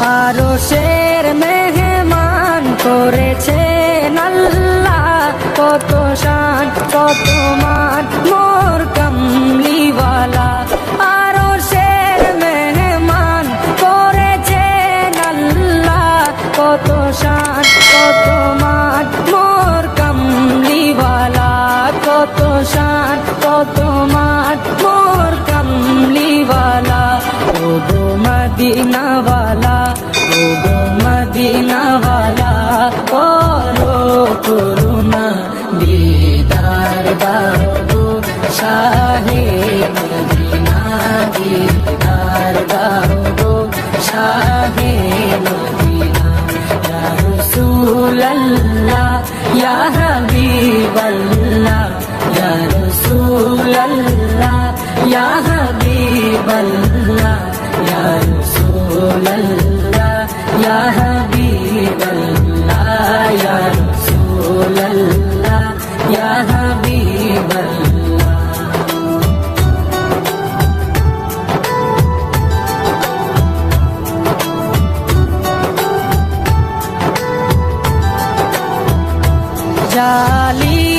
আরও শের মেহমান করেছে আল্লাহ কত শান, কত মান, মোর কমলিওয়ালা। আরও শের মেহমান করেছে আল্লাহ কত শান, কত মান, মোর কমলিওয়ালা। কত শান, কত মান, মোর কমলিওয়ালা। ও গো মদিনাওয়ালা। করুণা দিদার দাও শাহে মদিনা দিদার দাও শাহে মদিনা। ইয়া রাসূলাল্লাহ, ইয়া হাবিবাল্লাহ, ইয়া রাসূলাল্লাহ, ইয়া হাবিবাল্লাহ, ইয়া রাসূলাল্লাহ, ইয়া হাবিবাল্লাহ। डाली